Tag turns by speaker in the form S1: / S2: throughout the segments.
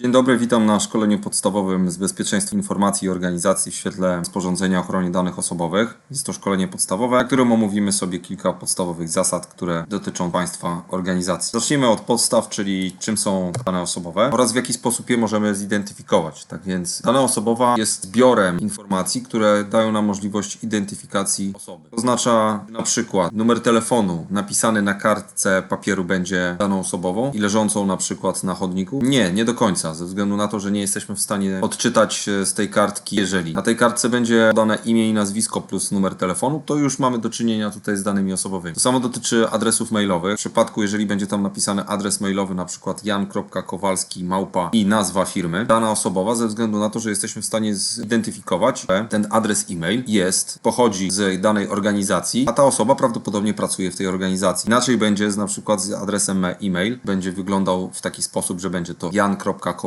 S1: Dzień dobry, witam na szkoleniu podstawowym z bezpieczeństwa informacji i organizacji w świetle rozporządzenia o ochronie danych osobowych. Jest to szkolenie podstawowe, na którym omówimy sobie kilka podstawowych zasad, które dotyczą Państwa organizacji. Zacznijmy od podstaw, czyli czym są dane osobowe oraz w jaki sposób je możemy zidentyfikować. Tak więc dana osobowa jest zbiorem informacji, które dają nam możliwość identyfikacji osoby. Oznacza na przykład numer telefonu napisany na kartce papieru będzie daną osobową i leżącą na przykład na chodniku? Nie, nie do końca, ze względu na to, że nie jesteśmy w stanie odczytać e, z tej kartki, jeżeli na tej kartce będzie podane imię i nazwisko plus numer telefonu, to już mamy do czynienia tutaj z danymi osobowymi. To samo dotyczy adresów mailowych. W przypadku, jeżeli będzie tam napisany adres mailowy, na przykład jan.kowalski małpa i nazwa firmy, dana osobowa, ze względu na to, że jesteśmy w stanie zidentyfikować, że ten adres e-mail jest, pochodzi z danej organizacji, a ta osoba prawdopodobnie pracuje w tej organizacji. Inaczej będzie z na przykład z adresem e-mail, będzie wyglądał w taki sposób, że będzie to jan.kowalski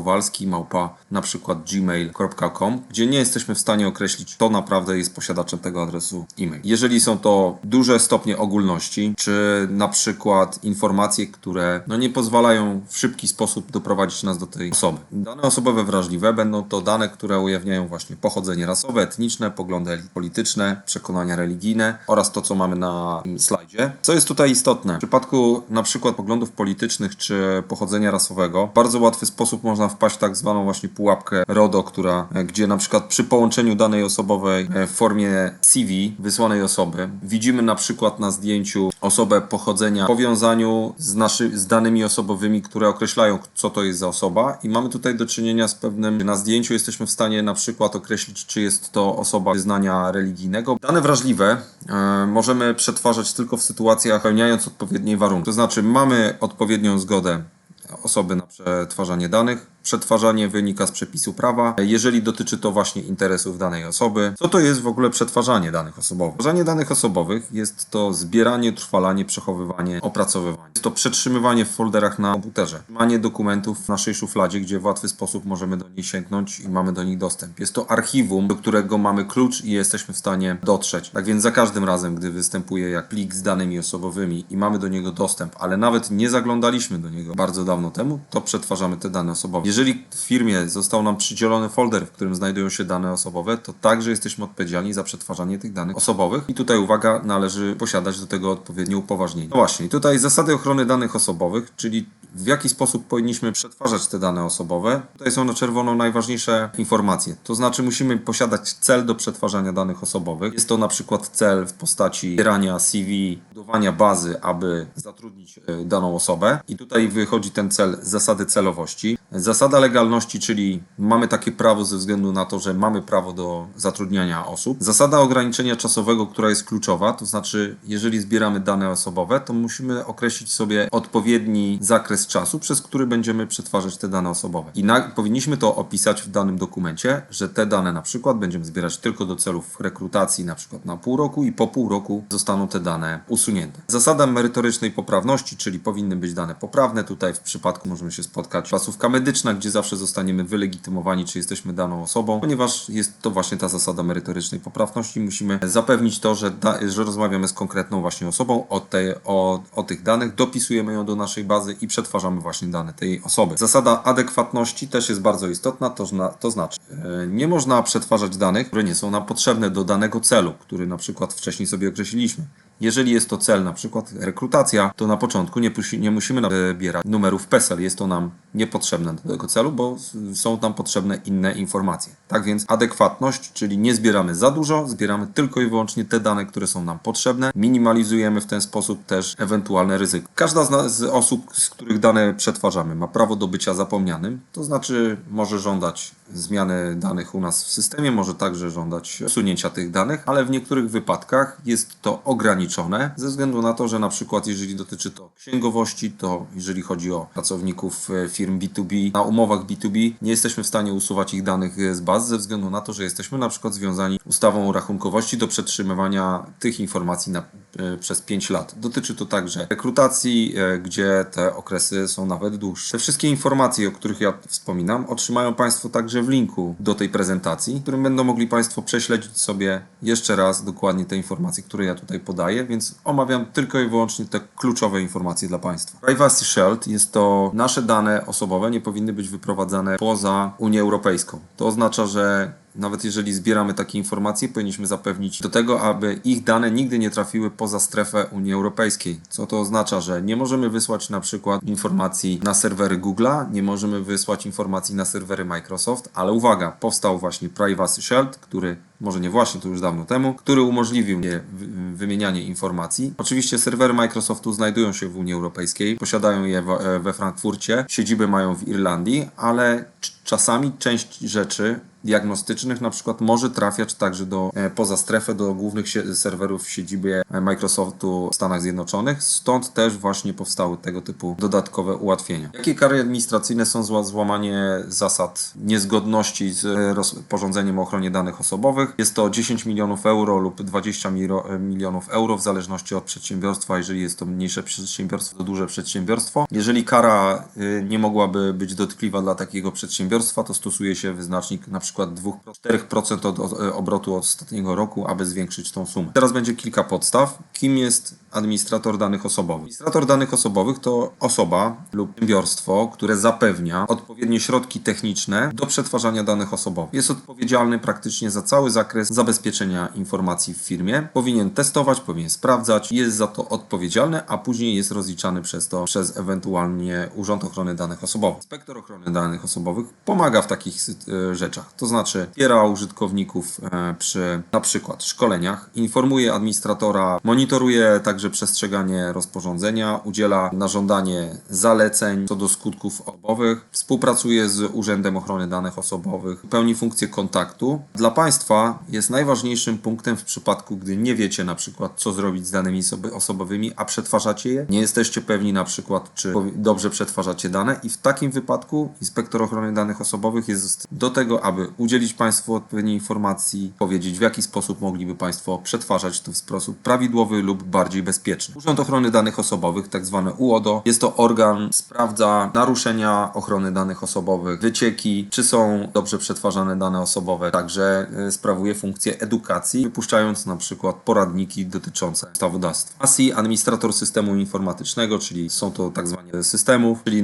S1: małpa na przykład gmail.com, gdzie nie jesteśmy w stanie określić, kto naprawdę jest posiadaczem tego adresu e-mail. Jeżeli są to duże stopnie ogólności, czy na przykład informacje, które no nie pozwalają w szybki sposób doprowadzić nas do tej osoby. Dane osobowe wrażliwe będą to dane, które ujawniają właśnie pochodzenie rasowe, etniczne, poglądy polityczne, przekonania religijne oraz to, co mamy na slajdzie. Co jest tutaj istotne? W przypadku na przykład poglądów politycznych czy pochodzenia rasowego, bardzo łatwy sposób można wpaść w tak zwaną właśnie pułapkę RODO, która, e, gdzie na przykład przy połączeniu danej osobowej e, w formie CV wysłanej osoby widzimy na przykład na zdjęciu osobę pochodzenia w powiązaniu z, naszy, z danymi osobowymi, które określają, co to jest za osoba i mamy tutaj do czynienia z pewnym, na zdjęciu jesteśmy w stanie na przykład określić, czy jest to osoba wyznania religijnego. Dane wrażliwe e, możemy przetwarzać tylko w sytuacjach spełniając odpowiednie warunki. To znaczy mamy odpowiednią zgodę osoby na przetwarzanie danych. Przetwarzanie wynika z przepisu prawa, jeżeli dotyczy to właśnie interesów danej osoby. Co to jest w ogóle przetwarzanie danych osobowych? Przetwarzanie danych osobowych jest to zbieranie, trwalanie, przechowywanie, opracowywanie. Jest to przetrzymywanie w folderach na komputerze. Trzymanie dokumentów w naszej szufladzie, gdzie w łatwy sposób możemy do niej sięgnąć i mamy do nich dostęp. Jest to archiwum, do którego mamy klucz i jesteśmy w stanie dotrzeć. Tak więc za każdym razem, gdy występuje jak plik z danymi osobowymi i mamy do niego dostęp, ale nawet nie zaglądaliśmy do niego bardzo dawno temu, to przetwarzamy te dane osobowe. Jeżeli w firmie został nam przydzielony folder, w którym znajdują się dane osobowe, to także jesteśmy odpowiedzialni za przetwarzanie tych danych osobowych. I tutaj uwaga, należy posiadać do tego odpowiednie upoważnienie. No właśnie, tutaj zasady ochrony danych osobowych, czyli w jaki sposób powinniśmy przetwarzać te dane osobowe. Tutaj są na czerwono najważniejsze informacje. To znaczy musimy posiadać cel do przetwarzania danych osobowych. Jest to na przykład cel w postaci zbierania CV, budowania bazy, aby zatrudnić e, daną osobę. I tutaj wychodzi ten cel zasady celowości. Zasada legalności, czyli mamy takie prawo ze względu na to, że mamy prawo do zatrudniania osób. Zasada ograniczenia czasowego, która jest kluczowa, to znaczy jeżeli zbieramy dane osobowe, to musimy określić sobie odpowiedni zakres czasu, przez który będziemy przetwarzać te dane osobowe. I na, powinniśmy to opisać w danym dokumencie, że te dane na przykład będziemy zbierać tylko do celów rekrutacji, na przykład na pół roku i po pół roku zostaną te dane usunięte. Zasada merytorycznej poprawności, czyli powinny być dane poprawne. Tutaj w przypadku możemy się spotkać placówka medyczna, gdzie zawsze zostaniemy wylegitymowani, czy jesteśmy daną osobą, ponieważ jest to właśnie ta zasada merytorycznej poprawności. Musimy zapewnić to, że, da, że rozmawiamy z konkretną właśnie osobą o, tej, o, o tych danych, dopisujemy ją do naszej bazy i przetwarzamy właśnie dane tej osoby. Zasada adekwatności też jest bardzo istotna, to, to znaczy e, nie można przetwarzać danych, które nie są nam potrzebne do danego celu, który na przykład wcześniej sobie określiliśmy. Jeżeli jest to cel, na przykład rekrutacja, to na początku nie, nie musimy nabierać numerów PESEL. Jest to nam niepotrzebne do tego celu, bo są tam potrzebne inne informacje. Tak więc adekwatność, czyli nie zbieramy za dużo, zbieramy tylko i wyłącznie te dane, które są nam potrzebne. Minimalizujemy w ten sposób też ewentualne ryzyko. Każda z, z osób, z których dane przetwarzamy, ma prawo do bycia zapomnianym, to znaczy może żądać zmiany danych u nas w systemie, może także żądać usunięcia tych danych, ale w niektórych wypadkach jest to ograniczone ze względu na to, że na przykład jeżeli dotyczy to księgowości, to jeżeli chodzi o pracowników e, firm B2B na umowach B2B, nie jesteśmy w stanie usuwać ich danych z baz ze względu na to, że jesteśmy na przykład związani ustawą o rachunkowości do przetrzymywania tych informacji na e, przez 5 lat. Dotyczy to także rekrutacji, e, gdzie te okresy są nawet dłuższe. Te wszystkie informacje, o których ja wspominam, otrzymają Państwo także w linku do tej prezentacji, w którym będą mogli Państwo prześledzić sobie jeszcze raz dokładnie te informacje, które ja tutaj podaję, więc omawiam tylko i wyłącznie te kluczowe informacje dla Państwa. Privacy Shield jest to nasze dane osobowe nie powinny być wyprowadzane poza Unię Europejską. To oznacza, że nawet jeżeli zbieramy takie informacje, powinniśmy zapewnić do tego, aby ich dane nigdy nie trafiły poza strefę Unii Europejskiej. Co to oznacza, że nie możemy wysłać na przykład informacji na serwery Google'a, nie możemy wysłać informacji na serwery Microsoft, ale uwaga, powstał właśnie Privacy Shield, który może nie właśnie, to już dawno temu, który umożliwił nie wy- wymienianie informacji. Oczywiście serwery Microsoftu znajdują się w Unii Europejskiej, posiadają je w- we Frankfurcie, siedziby mają w Irlandii, ale czasami część rzeczy diagnostycznych na przykład może trafiać także do, e, poza strefę do głównych serwerów w siedzibie Microsoftu w Stanach Zjednoczonych, stąd też właśnie powstały tego typu dodatkowe ułatwienia. Jakie kary administracyjne są za złamanie zasad niezgodności z e, rozporządzeniem o ochronie danych osobowych? Jest to 10 milionów euro lub 20 miro- e, milionów euro w zależności od przedsiębiorstwa, jeżeli jest to mniejsze przedsiębiorstwo, to duże przedsiębiorstwo. Jeżeli kara nie mogłaby być dotkliwa dla takiego przedsiębiorstwa, to stosuje się wyznacznik na przykład 2-4% od od e, obrotu ostatniego roku, aby zwiększyć tą sumę. Teraz będzie kilka podstaw. Kim jest administrator danych osobowych? Administrator danych osobowych to osoba lub przedsiębiorstwo, które zapewnia odpowiednie środki techniczne do przetwarzania danych osobowych. Jest odpowiedzialny praktycznie za cały zakres zabezpieczenia informacji w firmie. Powinien testować, powinien sprawdzać, jest za to odpowiedzialny, a później jest rozliczany przez to przez ewentualnie Urząd Ochrony Danych Osobowych. Inspektor Ochrony Danych Osobowych pomaga w takich e, rzeczach, to znaczy wspiera użytkowników e, przy na przykład szkoleniach, informuje administratora, monitoruje także przestrzeganie rozporządzenia, udziela na żądanie zaleceń co do skutków osobowych, współpracuje z Urzędem Ochrony Danych Osobowych, pełni funkcję kontaktu. Dla Państwa jest najważniejszym punktem w przypadku, gdy nie wiecie na przykład co zrobić z danymi osobowymi, a przetwarzacie je, nie jesteście pewni na przykład czy dobrze przetwarzacie dane i w takim wypadku inspektor ochrony danych osobowych jest do tego, aby udzielić Państwu odpowiedniej informacji, powiedzieć w jaki sposób mogliby Państwo przetwarzać to w sposób prawidłowy lub bardziej bezpieczny. Urząd Ochrony Danych Osobowych, tak zwane UODO, jest to organ, sprawdza naruszenia ochrony danych osobowych, wycieki, czy są dobrze przetwarzane dane osobowe, także y, sprawuje funkcję edukacji, wypuszczając na przykład poradniki dotyczące ustawodawstwa. ASI, administrator systemu informatycznego, czyli są to tak zwane systemów, czyli y,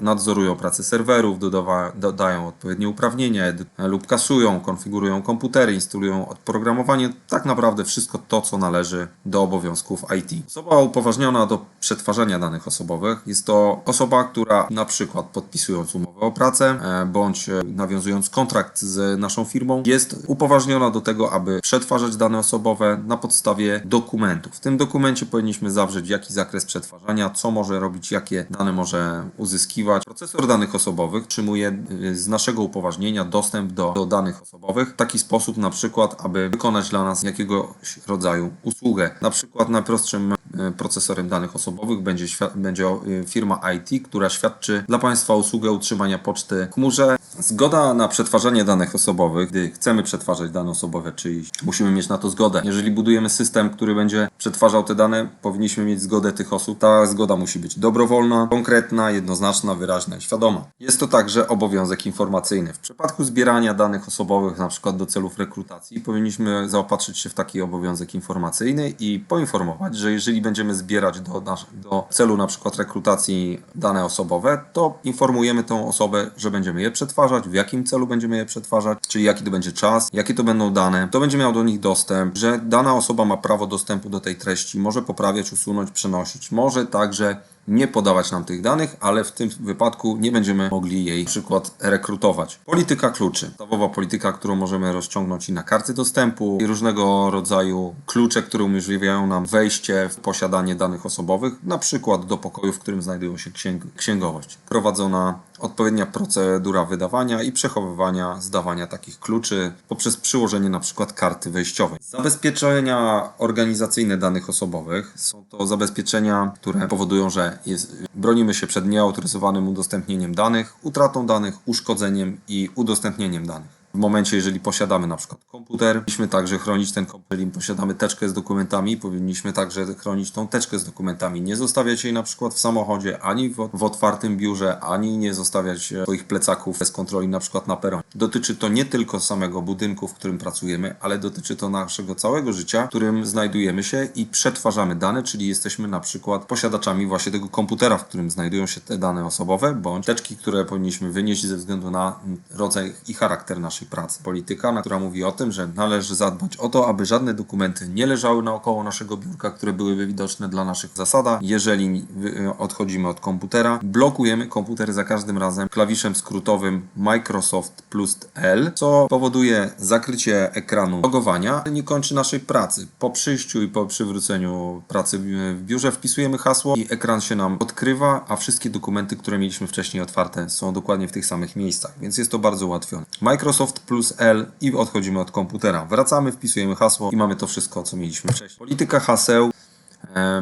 S1: nadzorują pracę serwerów, dodawa, dodają odpowiednie uprawnienia lub kasują, konfigurują komputery, instalują oprogramowanie, tak naprawdę wszystko to, co należy do obowiązków IT. Osoba upoważniona do przetwarzania danych osobowych jest to osoba, która na przykład podpisując umowę o pracę e, bądź e, nawiązując kontrakt z naszą firmą, jest upoważniona do tego, aby przetwarzać dane osobowe na podstawie dokumentów. W tym dokumencie powinniśmy zawrzeć jaki zakres przetwarzania, co może robić, jakie dane może uzyskiwać. Procesor danych osobowych otrzymuje y, z naszego upoważnienia dostęp do, do danych osobowych w taki sposób na przykład, aby wykonać dla nas jakiegoś rodzaju usługę. Na przykład najprostszym procesorem danych osobowych będzie, będzie y, firma IT, która świadczy dla Państwa usługę utrzymania poczty w chmurze. Zgoda na przetwarzanie danych osobowych, gdy chcemy przetwarzać dane osobowe czyjś, musimy mieć na to zgodę. Jeżeli budujemy system, który będzie przetwarzał te dane, powinniśmy mieć zgodę tych osób. Ta zgoda musi być dobrowolna, konkretna, jednoznaczna, wyraźna i świadoma. Jest to także obowiązek informacyjny. W przypadku zbierania danych osobowych, na przykład do celów rekrutacji, powinniśmy zaopatrzyć się w taki obowiązek informacyjny i poinformować, że jeżeli będziemy zbierać do, do celu na przykład rekrutacji dane osobowe, to informujemy tą osobę, że będziemy je przetwarzać, w jakim celu będziemy je przetwarzać, czyli jaki to będzie czas, jakie to będą dane, kto będzie miał do nich dostęp, że dana osoba ma prawo dostępu do tej treści, może poprawiać, usunąć, przenosić, może także nie podawać nam tych danych, ale w tym wypadku nie będziemy mogli jej na przykład rekrutować. Polityka kluczy. Podstawowa polityka, którą możemy rozciągnąć i na karty dostępu, i różnego rodzaju klucze, które umożliwiają nam wejście w posiadanie danych osobowych, na przykład do pokoju, w którym znajdują się księg księgowość. Prowadzona odpowiednia procedura wydawania i przechowywania, zdawania takich kluczy poprzez przyłożenie na przykład karty wejściowej. Zabezpieczenia organizacyjne danych osobowych są to zabezpieczenia, które powodują, że jest, bronimy się przed nieautoryzowanym udostępnieniem danych, utratą danych, uszkodzeniem i udostępnieniem danych. W momencie, jeżeli posiadamy na przykład komputer, powinniśmy także chronić ten komputer. Jeżeli posiadamy teczkę z dokumentami, powinniśmy także chronić tą teczkę z dokumentami. Nie zostawiać jej na przykład w samochodzie, ani w, w otwartym biurze, ani nie zostawiać e, swoich plecaków bez kontroli na przykład na peronie. Dotyczy to nie tylko samego budynku, w którym pracujemy, ale dotyczy to naszego całego życia, w którym znajdujemy się i przetwarzamy dane, czyli jesteśmy na przykład posiadaczami właśnie tego komputera, w którym znajdują się te dane osobowe, bądź teczki, które powinniśmy wynieść ze względu na rodzaj i charakter pracy. Polityka, która mówi o tym, że należy zadbać o to, aby żadne dokumenty nie leżały naokoło naszego biurka, które byłyby widoczne dla naszych zasada. Jeżeli wy- odchodzimy od komputera, blokujemy komputer za każdym razem klawiszem skrótowym Microsoft plus L, co powoduje zakrycie ekranu logowania, nie kończy naszej pracy. Po przyjściu i po przywróceniu pracy w biurze wpisujemy hasło i ekran się nam odkrywa, a wszystkie dokumenty, które mieliśmy wcześniej otwarte są dokładnie w tych samych miejscach, więc jest to bardzo ułatwione. Microsoft plus L i odchodzimy od komputera. Wracamy, wpisujemy hasło i mamy to wszystko, co mieliśmy wcześniej. Polityka haseł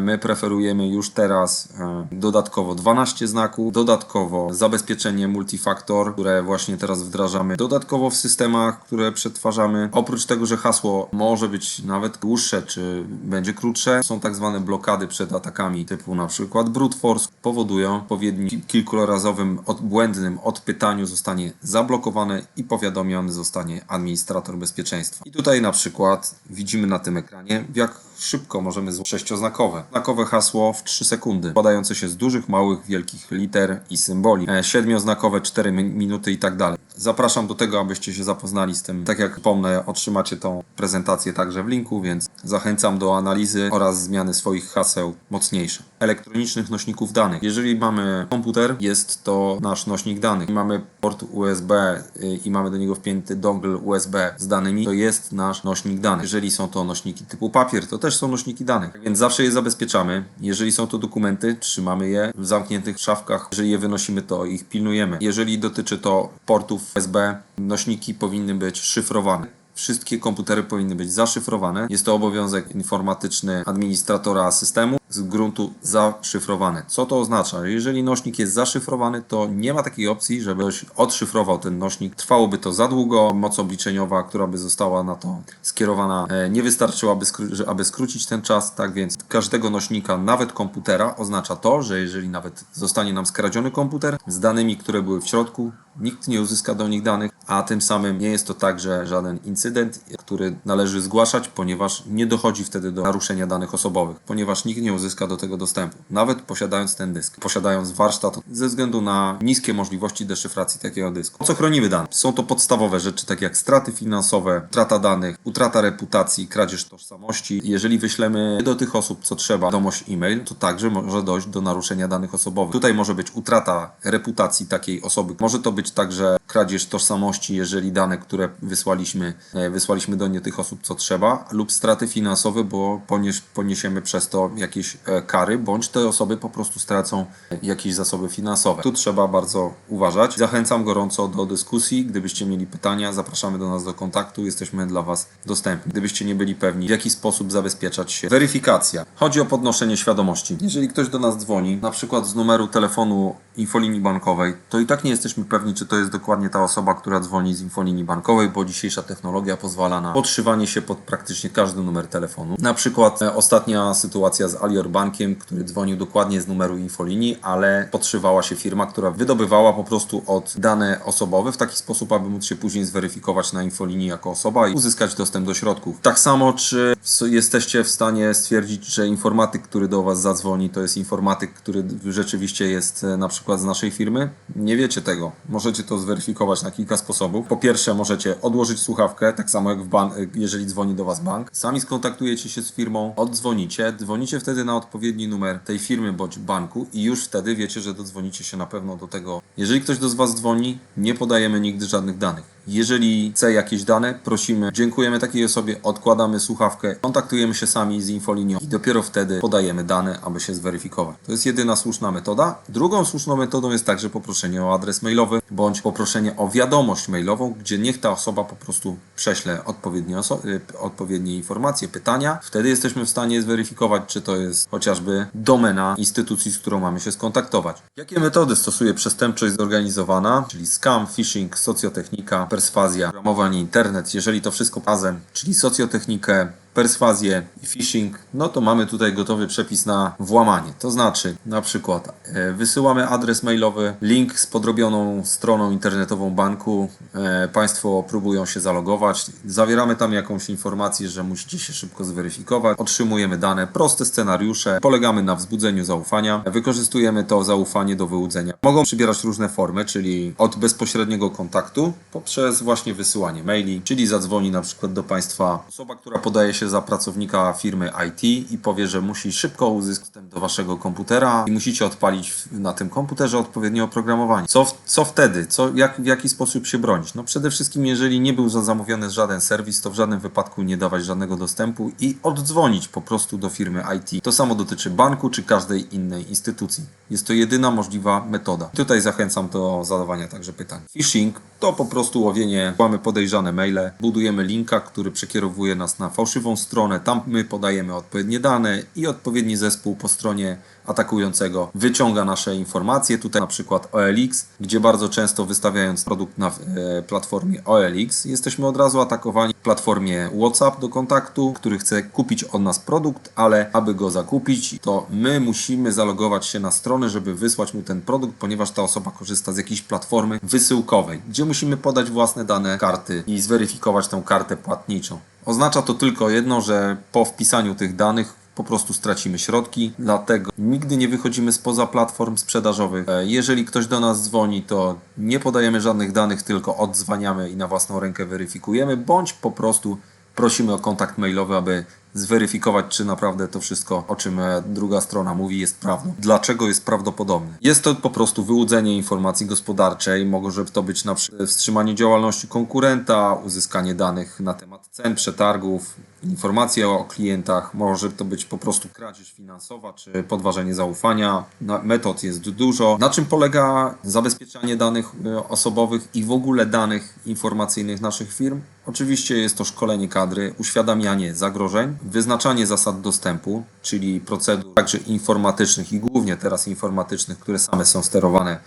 S1: My preferujemy już teraz e, dodatkowo 12 znaków, dodatkowo zabezpieczenie multifaktor, które właśnie teraz wdrażamy, dodatkowo w systemach, które przetwarzamy. Oprócz tego, że hasło może być nawet dłuższe, czy będzie krótsze, są tak zwane blokady przed atakami typu na przykład brute force, powodują odpowiedni kilkurazowym od, błędnym odpytaniu zostanie zablokowane i powiadomiony zostanie administrator bezpieczeństwa. I tutaj na przykład widzimy na tym ekranie, w jak szybko możemy złożyć sześcioznakowe. Znakowe hasło w 3 sekundy, składające się z dużych, małych, wielkich liter i symboli. E, Siedmioznakowe 4 min- minuty i tak dalej. Zapraszam do tego, abyście się zapoznali z tym. Tak jak wspomnę, otrzymacie tą prezentację także w linku, więc zachęcam do analizy oraz zmiany swoich haseł mocniejsze. Elektronicznych nośników danych. Jeżeli mamy komputer, jest to nasz nośnik danych. Mamy port USB y, i mamy do niego wpięty dongle USB z danymi, to jest nasz nośnik danych. Jeżeli są to nośniki typu papier, to też są nośniki danych. Więc zawsze je zabezpieczamy. Jeżeli są to dokumenty, trzymamy je w zamkniętych szafkach. Jeżeli je wynosimy, to ich pilnujemy. Jeżeli dotyczy to portów USB, nośniki powinny być szyfrowane. Wszystkie komputery powinny być zaszyfrowane. Jest to obowiązek informatyczny administratora systemu z gruntu zaszyfrowane. Co to oznacza? Jeżeli nośnik jest zaszyfrowany, to nie ma takiej opcji, żeby ktoś odszyfrował ten nośnik. Trwałoby to za długo. Moc obliczeniowa, która by została na to skierowana, e, nie wystarczyłaby, aby skrócić ten czas. Tak więc każdego nośnika, nawet komputera, oznacza to, że jeżeli nawet zostanie nam skradziony komputer z danymi, które były w środku, nikt nie uzyska do nich danych, a tym samym nie jest to także żaden incydent, który należy zgłaszać, ponieważ nie dochodzi wtedy do naruszenia danych osobowych, ponieważ nikt nie uzyska do tego dostępu, nawet posiadając ten dysk, posiadając warsztat, ze względu na niskie możliwości deszyfracji takiego dysku. Po co chronimy dane? Są to podstawowe rzeczy, takie jak straty finansowe, utrata danych, utrata reputacji, kradzież tożsamości. Jeżeli wyślemy do tych osób, co trzeba, wiadomość e-mail, to także może dojść do naruszenia danych osobowych. Tutaj może być utrata reputacji takiej osoby. Może to być także kradzież tożsamości, jeżeli dane, które wysłaliśmy, e, wysłaliśmy do nie tych osób, co trzeba, lub straty finansowe, bo ponies, poniesiemy przez to jakieś e, kary, bądź te osoby po prostu stracą e, jakieś zasoby finansowe. Tu trzeba bardzo uważać. Zachęcam gorąco do dyskusji. Gdybyście mieli pytania, zapraszamy do nas do kontaktu. Jesteśmy dla Was dostępni. Gdybyście nie byli pewni, w jaki sposób zabezpieczać się. Weryfikacja. Chodzi o podnoszenie świadomości. Jeżeli ktoś do nas dzwoni, na przykład z numeru telefonu infolinii bankowej, to i tak nie jesteśmy pewni, czy to jest dokładnie ta osoba, która dzwoni z infolinii bankowej, bo dzisiejsza technologia pozwala na podszywanie się pod praktycznie każdy numer telefonu. Na przykład e, ostatnia sytuacja z Alior Bankiem, który dzwonił dokładnie z numeru infolinii, ale podszywała się firma, która wydobywała po prostu od dane osobowe w taki sposób, aby móc się później zweryfikować na infolinii jako osoba i uzyskać dostęp do środków. Tak samo, czy jesteście w stanie stwierdzić, że informatyk, który do Was zadzwoni, to jest informatyk, który rzeczywiście jest e, na przykład z naszej firmy? Nie wiecie tego. Możecie to zweryfikować na kilka sposobów. Po pierwsze, możecie odłożyć słuchawkę, tak samo jak w bank, jeżeli dzwoni do Was bank. Sami skontaktujecie się z firmą, oddzwonicie, dzwonicie wtedy na odpowiedni numer tej firmy bądź banku i już wtedy wiecie, że dodzwonicie się na pewno do tego. Jeżeli ktoś do Was dzwoni, nie podajemy nigdy żadnych danych. Jeżeli chce jakieś dane, prosimy, dziękujemy takiej osobie, odkładamy słuchawkę, kontaktujemy się sami z infolinią i dopiero wtedy podajemy dane, aby się zweryfikować. To jest jedyna słuszna metoda. Drugą słuszną metodą jest także poproszenie o adres mailowy bądź poproszenie o wiadomość mailową, gdzie niech ta osoba po prostu prześle odpowiednie, y, odpowiednie informacje, pytania. Wtedy jesteśmy w stanie zweryfikować, czy to jest chociażby domena instytucji, z którą mamy się skontaktować. Jakie metody stosuje przestępczość zorganizowana, czyli scam, phishing, socjotechnika, perswazja, programowanie internet, jeżeli to wszystko razem, czyli socjotechnikę, perswazję phishing, no to mamy tutaj gotowy przepis na włamanie. To znaczy, na przykład e, wysyłamy adres mailowy, link z podrobioną stroną internetową banku, e, Państwo próbują się zalogować, zawieramy tam jakąś informację, że musicie się szybko zweryfikować, otrzymujemy dane, proste scenariusze, polegamy na wzbudzeniu zaufania, wykorzystujemy to zaufanie do wyłudzenia. Mogą przybierać różne formy, czyli od bezpośredniego kontaktu poprzez właśnie wysyłanie maili, czyli zadzwoni na przykład do Państwa osoba, która podaje się za pracownika firmy IT i powie, że musi szybko uzyskać dostęp do Waszego komputera i musicie odpalić na tym komputerze odpowiednie oprogramowanie. Co, co wtedy? Co, jak, w jaki sposób się bronić? No przede wszystkim, jeżeli nie był za- zamówiony żaden serwis, to w żadnym wypadku nie dawać żadnego dostępu i oddzwonić po prostu do firmy IT. To samo dotyczy banku czy każdej innej instytucji. Jest to jedyna możliwa metoda. Tutaj zachęcam do zadawania także pytań. Phishing to po prostu łowienie, mamy podejrzane maile, budujemy linka, który przekierowuje nas na fałszywą stronę, tam my podajemy odpowiednie dane i odpowiedni zespół po stronie atakującego wyciąga nasze informacje. Tutaj na przykład OLX, gdzie bardzo często wystawiając produkt na e, platformie OLX, jesteśmy od razu atakowani w platformie WhatsApp do kontaktu, który chce kupić od nas produkt, ale aby go zakupić, to my musimy zalogować się na stronę, żeby wysłać mu ten produkt, ponieważ ta osoba korzysta z jakiejś platformy wysyłkowej, gdzie musimy podać własne dane karty i zweryfikować tę kartę płatniczą. Oznacza to tylko jedno, że po wpisaniu tych danych po prostu stracimy środki, dlatego nigdy nie wychodzimy spoza platform sprzedażowych. E, Jeżeli ktoś do nas dzwoni, to nie podajemy żadnych danych, tylko odzwaniamy i na własną rękę weryfikujemy, bądź po prostu prosimy o kontakt mailowy, aby zweryfikować, czy naprawdę to wszystko, o czym e, druga strona mówi, jest prawdą. Dlaczego jest prawdopodobne? Jest to po prostu wyłudzenie informacji gospodarczej, może to być na przykład wstrzymanie działalności konkurenta, uzyskanie danych na temat cen, przetargów, informacje o klientach, może to być po prostu kradzież finansowa czy podważenie zaufania. Metod jest dużo. Na czym polega zabezpieczanie danych e, osobowych i w ogóle danych informacyjnych naszych firm? Oczywiście jest to szkolenie kadry, uświadamianie zagrożeń, wyznaczanie zasad dostępu, czyli procedur także informatycznych i głównie teraz informatycznych, które same są sterowane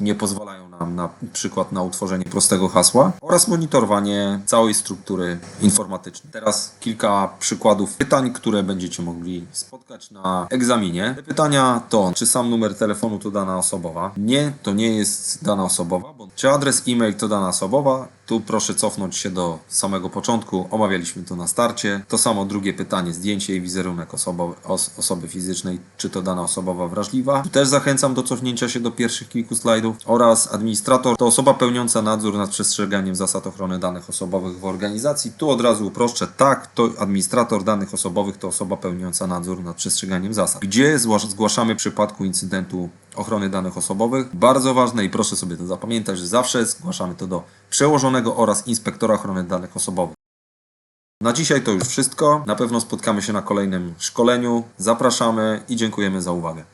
S1: nie pozwalają nam na przykład na utworzenie prostego hasła oraz monitorowanie całej struktury informatycznej. Teraz kilka przykładów pytań, które będziecie mogli spotkać na egzaminie. Te pytania to, czy sam numer telefonu to dana osobowa? Nie, to nie jest dana osobowa. Bo czy adres e-mail to dana osobowa? Tu proszę cofnąć się do samego początku. Omawialiśmy to na starcie. To samo drugie pytanie, zdjęcie i wizerunek os, osoby fizycznej, czy to dana osobowa wrażliwa. Tu też zachęcam do cofnięcia się do pierwszych kilku slajdów. Oraz administrator to osoba pełniąca nadzór nad przestrzeganiem zasad ochrony danych osobowych w organizacji. Tu od razu uproszczę, tak, to administrator danych osobowych to osoba pełniąca nadzór nad przestrzeganiem zasad. Gdzie zgłasz- zgłaszamy w przypadku incydentu ochrony danych osobowych. Bardzo ważne i proszę sobie to zapamiętać, że zawsze zgłaszamy to do przełożonego oraz inspektora ochrony danych osobowych. Na dzisiaj to już wszystko. Na pewno spotkamy się na kolejnym szkoleniu. Zapraszamy i dziękujemy za uwagę.